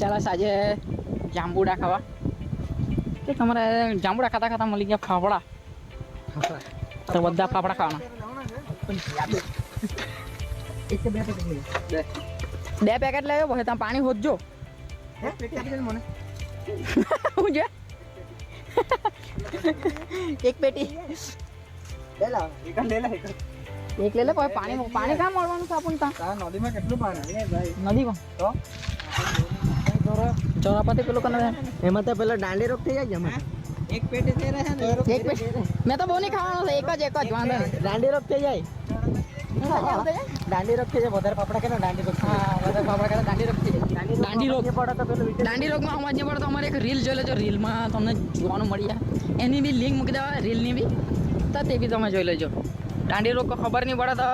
ચાલો આજે જાંબુડા ખાવા. કે તમારે જાંબુડા ખાતા ખાતા મળી ગયા ફાફડા. તો બધા ફાફડા ખાવાના. બે પેકેટ લેવો પછી તમે પાણી હોજો હું છે? એક પેટી. એક લે લે પાણી પાણી કામ મળવાનું છે આપણને ત્યાં? નદીમાં કેટલું પાણી? નદીમાં તો? ચોરાપાતી પેલું કને? એમાં તો પેલો દાંડી રોગ થઈ જાય એમાં. એક પેટી થઈ રહ્યા ને? એક પેટી મેં તો બહુ નહીં ખાવાનો છે એક જ એક જ વાંધો નહીં. દાંડી રોગ થઈ જાય. દાંડી રોગ થઈ જાય વધારે પાપડા કે દાંડી રોગ હા વધારે પાપડા કેનો દાંડી રોગ થઈ જાય. દાંડી રોગ. પડે તો પેલું દાંડી રોગમાં નહીં પડે તો અમારે એક રીલ જોઈ લેજો રીલમાં તમને જોવાનું મળી જાય. એની બી લિંક મૂકી દેવા રીલની બી. તો તે બી તમે જોઈ લેજો. દાંડી રોગ ખબર નહીં પડે તો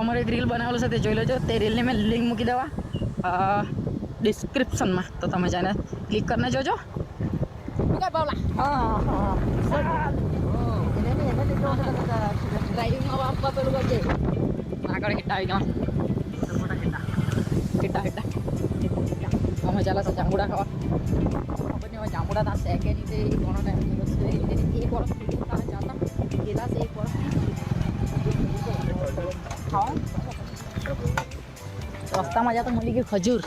અમારે એક રીલ બનાવેલું છે તે જોઈ લેજો. તે રીલની મેં લિંક મૂકી દેવા. ડિસ્ક્રિપ્શનમાં તો તમે જઈને ક્લિક કરીને જોજો આગળ હિટ્ટા આવી ગયા હિટ્ટા હિટ્ટા અમે ચાલે છે જાંબુડા ખાવા ખબર નહીં જાંબુડા ત્યાં શેકે નહીં તે ઘણો એ રીતે એક વર્ષ ત્યાં જાતા ગયેલા છે એક વર્ષ ખાવા રસ્તામાં જતા મળી ગયું ખજૂર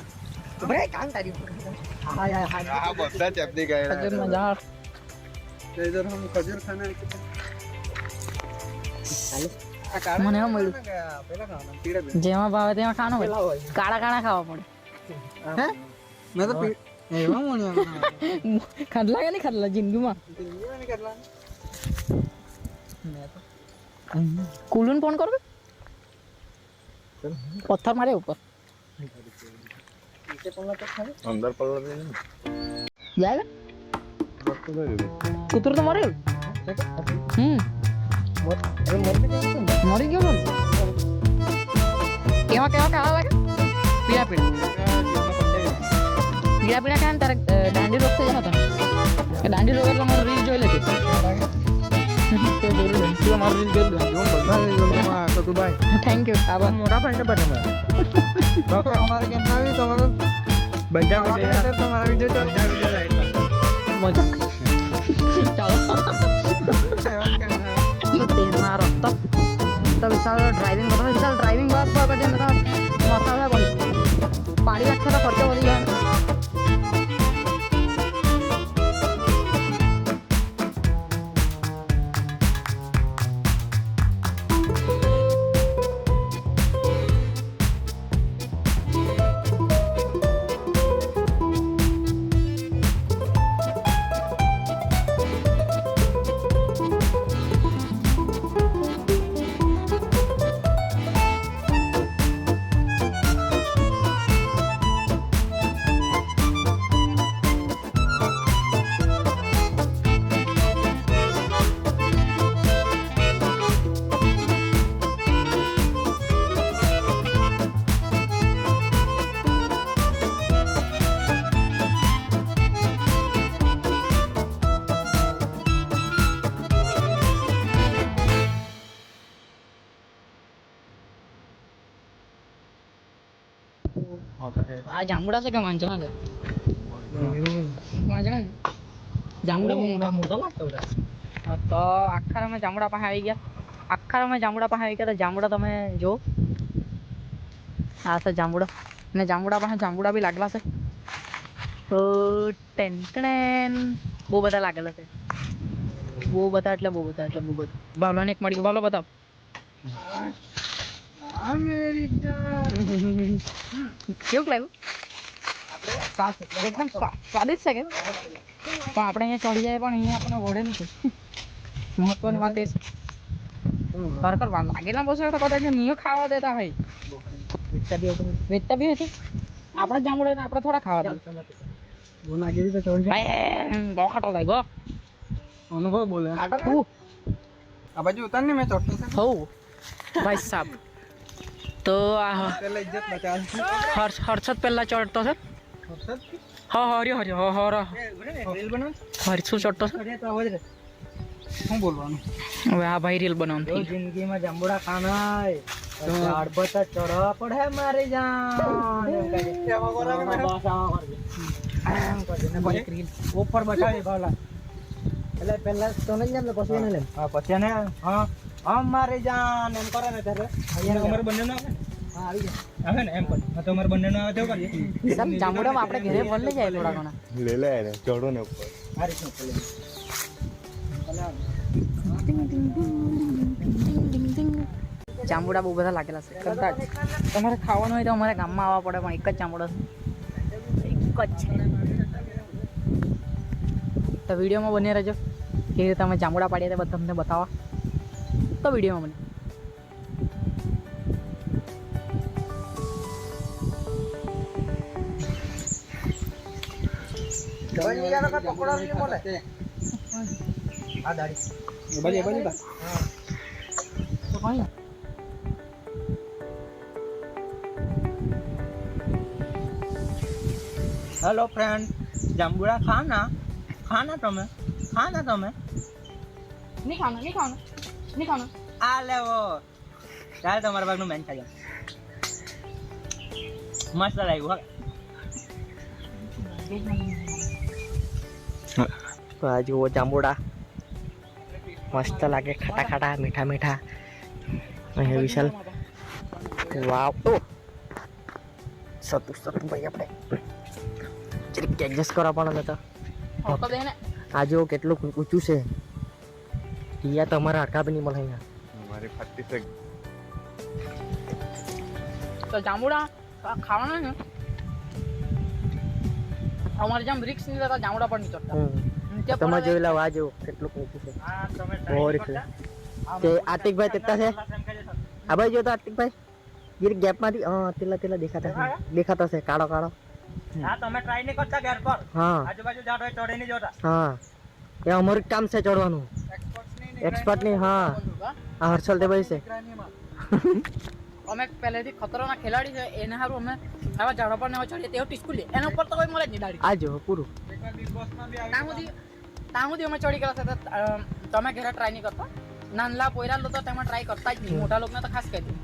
કામ તારી હા હા હા આ બધા ચપટી ગયા ખજૂરનું ઝાડ इधर हम खजूर खाना મને એવું મળ્યું પેલા ખાવાના પીળા પીળા જેમાં ભાવે તેમાં ખાવાનું પેલા હોય હોય. કાળા કાળા ખાવા પડે હે મેં તો પી- એવા મોણ્યા ખાધલા કે નહીં ખાધલા જિંદગીમાં કુલુન ફોન કરો પથ્થર મારે ઉપર અંદર પલ્લા દે જાય કૂતરું તો મરેલું હમ મરી ગયો બોલ કેવા કેવા કાળા લાગે પીળા પીળા પીળા પીળા કાંઈ તારે અ, દાંડી રોગ થઈ જતો કે દાંડી રોગ એટલે મારું રીલ જોઈ લેતી તે જોઈ લે તું મારું રીલ જોઈ લે થેન્ક યુ આભાર મોટા ફંડ બને અમારે કેમ ના આવ્યું આ જાંબુડા છે કે વાંચણા છે? છે? જાંબુડા બહુ મોટા હા, તો આખા અમે જાંબુડા પાસે આવી ગયા. આખા અમે જાંબુડા પાસે આવી ગયા તો જાંબુડા તમે જો આ છે જાંબુડા. અને જાંબુડા પાસે જાંબુડા બી લાગેલા છે. તો ટેન ટેન. બહુ બધા લાગેલા છે. બહુ બધા એટલે બહુ બધા એટલે બહુ બધા. બાવલાને એક મળી ગયો બાવલો બતાવ. કેવું લાગ્યું? એકદમ સ્વા- સ્વાદિષ્ટ છે કે પણ આપણે અહીંયા ચડી જાય પણ અહીંયા આપણને વળે નથી મહત્વની વાત એ છે. ખરેખર લાગેલા બસો તો કદાચ નિયો ખાવા દેતા હોય. વેચતા બી હતી. આપણે જામડે ને આપણે થોડા ખાવા દે ભાઈ બહુ ખાટો લાગ્યો અનુભવ બોલે. આ બાજુ ઉતાર ને મેં ચોટતો છે. ભાઈ સાહેબ તો આ બચાવ. હર્ષ હર્ષદ પહેલા ચડતો છે. હા હર્યો હર્યો હા હર રીલ બનાવ. હર્ષું ચડતો છે? શું બોલવાનું? હવે આ ભાઈ રીલ બનાવવાનું જિંદગીમાં જાંબુડા ખાના ઝાડ પર તો ચડવા પડે મારી જાન. ઉપર બતાવી ભાવલા એટલે પહેલા તો જ ને પછી એને હા પછી એને હા. હા મારી જાન એમ કરે ને ત્યારે. અહીંયા અમારે બંને નો આવે? ને હા આવી જાય. આવે ને એમ પણ. હા તો અમારે બંને નો આવે તેવું કરીએ સર જાંબુડામાં આપણે ઘરે ભર લઈ જાય થોડા ઘણા. લે લે એને ચડો ને ઉપર. આ રીતનું ખોલે. જાંબુડા બહુ બધા લાગેલા છે કદાચ. તમારે ખાવાનું હોય તો અમારે ગામમાં આવવા પડે પણ એક જ ચામુડો છે. એક જ છે. તો વિડીયોમાં બની રહેજો. કે રીતે ચામુડા જાંબુડા પાડીએ તે બધા તમને બતાવવા. તો વિડીયોમાં મને. બાજુ, એ બાજુ બા. તો કોઈ હેલો ફ્રેન્ડ જાંબુડા ખાના? ખાના તમે? ખાના તમે? નહીં ખાના નહીં ખાવાનું. આ લેવો. ચાલ તમારા ભાગનું મેન ખાઈ મસ્ત લાગ્યું હા. આ જુઓ જાંબુડા. મસ્ત લાગે ખાટા ખાટા મીઠા મીઠા. અહીંયા વિશાલ. વાવ. ઓ. સતુ સતુ ભાઈ આપણે. જરીક એડજસ્ટ કરવા પણ અમે તો. આ જો કેટલું ઊંચું છે. અહીંયા તમારા હાડકા બી નહીં મળે અહીંયા મારી ફાટી છે તો જામુડા ખાવાના ને અમારે જેમ રિક્સ નહીં લેતા જામુડા પણ નહીં ચડતા. નીચે તમે જોયેલા આ જો કેટલું ઊંચું છે ઓરી છે તે આતિકભાઈ તેતા છે આ ભાઈ જો તો આતિકભાઈ ગીર ગેપમાંથી હા તેલા તેલા દેખાતા છે દેખાતા છે કાળો કાળો હા તમે ટ્રાય નહીં કરતા ઘેર પર હા આજુબાજુ જાડો ચડે ચડી નહીં જોતા હા એ અમારું કામ છે ચડવાનું એક્સપર્ટની હા. આ હર્ષલ તે છે. અમે પહેલેથી ખતરોના ખેલાડી છે એને સારું અમે આવા ઝાડો પર નવા ચડીએ તેઓ ટીસ્કુ લે એના ઉપર તો કોઈ મળે જ નહીં દાડી આ જો પૂરું. ત્યાં સુધી ત્યાં સુધી અમે ચડી ગયા તમે ઘરે ટ્રાય નહીં કરતા. નાનલા પોયરા લોકો તો તેમાં ટ્રાય કરતા જ નહીં. મોટા લોકોને તો ખાસ કહી દઉં.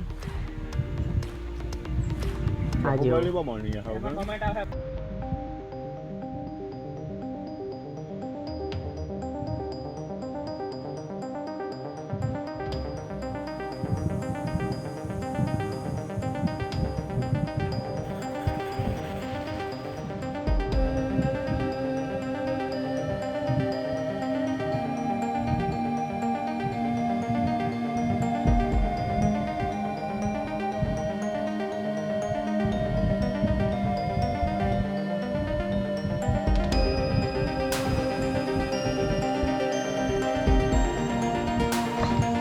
આ